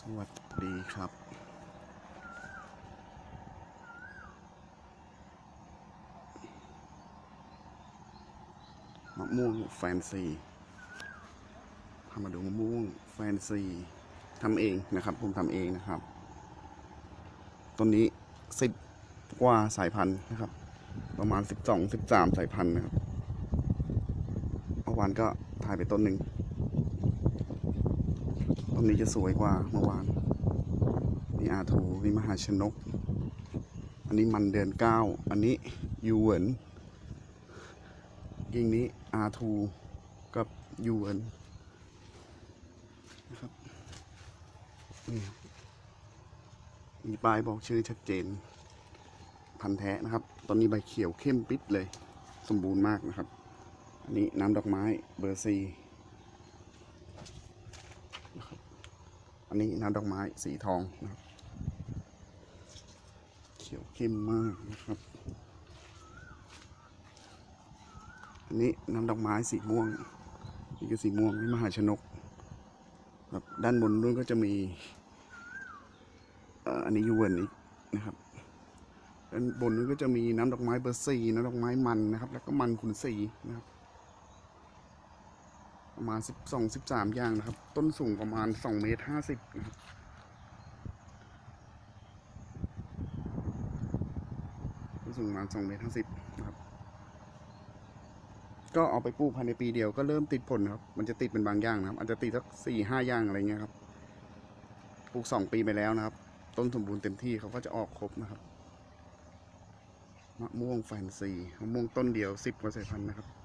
สวัสดีครับ มะม่วงแฟนซีพามาดูมะม่วงแฟนซีทำเองนะครับ ผมทำเองนะครับ ต้นนี้สิบกว่าสายพันธุ์นะครับ ประมาณสิบสองสิบสามสายพันธุ์นะครับเมื่อวานก็ถ่ายไปต้นหนึ่ง ต้นนี้จะสวยกว่าเมื่อวานนี่อาทูนี่มหาชนก อันนี้มันเดือนเก้าอันนี้ยูเวินกิ่งนี้อาทูกับยูเวินนะครับนี่มีป้ายบอกชื่อชัดเจน พันธุ์แท้นะครับ ตอนนี้ใบเขียวเข้มปิดเลย สมบูรณ์มากนะครับ อันนี้น้ำดอกไม้เบอร์ซี อันนี้น้ำดอกไม้สีทองนะครับ เขียวเข้มมากนะครับ อันนี้น้ำดอกไม้สีม่วง นี่คือสีม่วงนี่มหาชนกครับด้านบนนู้นก็จะมีอันนี้ยูเวนอีกนะครับด้านบนนู้นก็จะมีน้ำดอกไม้เบอร์สี่น้ำดอกไม้มันนะครับ แล้วก็มันขุนสีนะครับ ประมาณสิบสองสิบสามย่างนะครับ ต้นสูงประมาณสองเมตรห้าสิบนะครับต้นสูงประมาณสองเมตรห้าสิบนะครับ ก็เอาไปปลูกภายในปีเดียวก็เริ่มติดผลครับ มันจะติดเป็นบางอย่างนะครับ อาจจะติดสักสี่ห้าอย่างอะไรเงี้ยครับ ปลูกสองปีไปแล้วนะครับ ต้นสมบูรณ์เต็มที่เขาก็จะออกครบนะครับ มะม่วงแฟนซี มะม่วงต้นเดียวสิบกว่าสายพันธุ์นะครับ